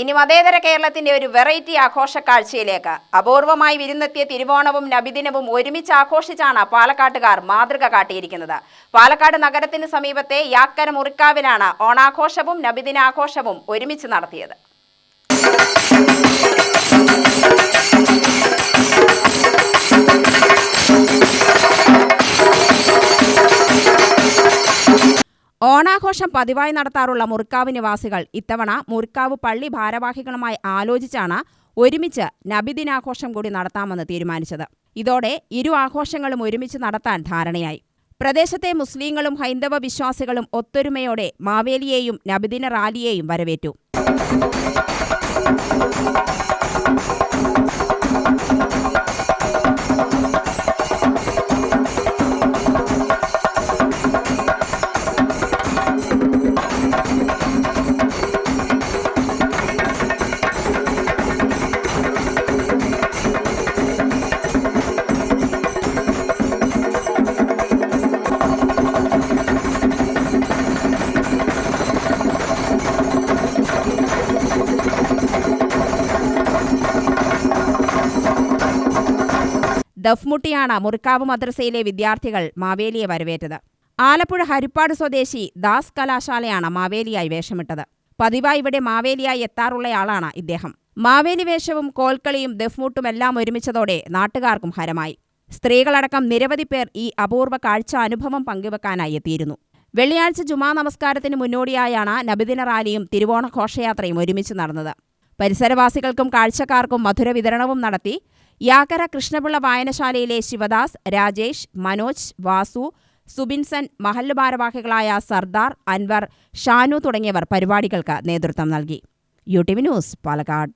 ഇനി മതേതര കേരളത്തിന്റെ ഒരു വെറൈറ്റി ആഘോഷ കാഴ്ചയിലേക്ക് അപൂർവമായി വിരുന്നെത്തിയ തിരുവോണവും നബിദിനവും ഒരുമിച്ച് ആഘോഷിച്ചാണ് പാലക്കാട്ടുകാർ മാതൃക കാട്ടിയിരിക്കുന്നത്. പാലക്കാട് നഗരത്തിന് സമീപത്തെ യാക്കര മുറിക്കാവിലാണ് ഓണാഘോഷവും നബിദിനാഘോഷവും ഒരുമിച്ച് നടത്തിയത്. ഓണാഘോഷം പതിവായി നടത്താറുള്ള മുറിക്കാവ് നിവാസികൾ ഇത്തവണ മുറിക്കാവ് പള്ളി ഭാരവാഹികളുമായി ആലോചിച്ചാണ് ഒരുമിച്ച് നബിദിനാഘോഷം കൂടി നടത്താമെന്ന് തീരുമാനിച്ചത്. ഇതോടെ ഇരു ആഘോഷങ്ങളും ഒരുമിച്ച് നടത്താൻ ധാരണയായി. പ്രദേശത്തെ മുസ്ലിങ്ങളും ഹൈന്ദവ വിശ്വാസികളും ഒത്തൊരുമയോടെ മാവേലിയെയും നബിദിന റാലിയെയും വരവേറ്റു. ദഫ്മുട്ടിയാണ് മുറിക്കാവ് മദ്രസയിലെ വിദ്യാർത്ഥികൾ മാവേലിയെ വരവേറ്റത്. ആലപ്പുഴ ഹരിപ്പാട് സ്വദേശി ദാസ് കലാശാലയാണ് മാവേലിയായി വേഷമിട്ടത്. പതിവായി ഇവിടെ മാവേലിയായി എത്താറുള്ളയാളാണ് ഇദ്ദേഹം. മാവേലി വേഷവും കോൽക്കളിയും ദഫ്മുട്ടുമെല്ലാം ഒരുമിച്ചതോടെ നാട്ടുകാർക്കും ഹരമായി. സ്ത്രീകളടക്കം നിരവധി പേർ ഈ അപൂർവ കാഴ്ച അനുഭവം പങ്കുവെക്കാനായി എത്തിയിരുന്നു. വെള്ളിയാഴ്ച ജുമാ നമസ്കാരത്തിന് മുന്നോടിയായാണ് നബിദിന റാലിയും തിരുവോണ ഘോഷയാത്രയും ഒരുമിച്ച് നടന്നത്. പരിസരവാസികൾക്കും കാഴ്ചക്കാർക്കും മധുര വിതരണവും നടത്തി യാക്കര കൃഷ്ണപിള്ള വായനശാലയിലെ ശിവദാസ് രാജേഷ് മനോജ് വാസു സുബിൻസൻ മഹല്ല് ഭാരവാഹികളായ സർദാർ അൻവർ ഷാനു തുടങ്ങിയവർ പരിപാടികൾക്ക് നേതൃത്വം നൽകി. U T V news Palakkad.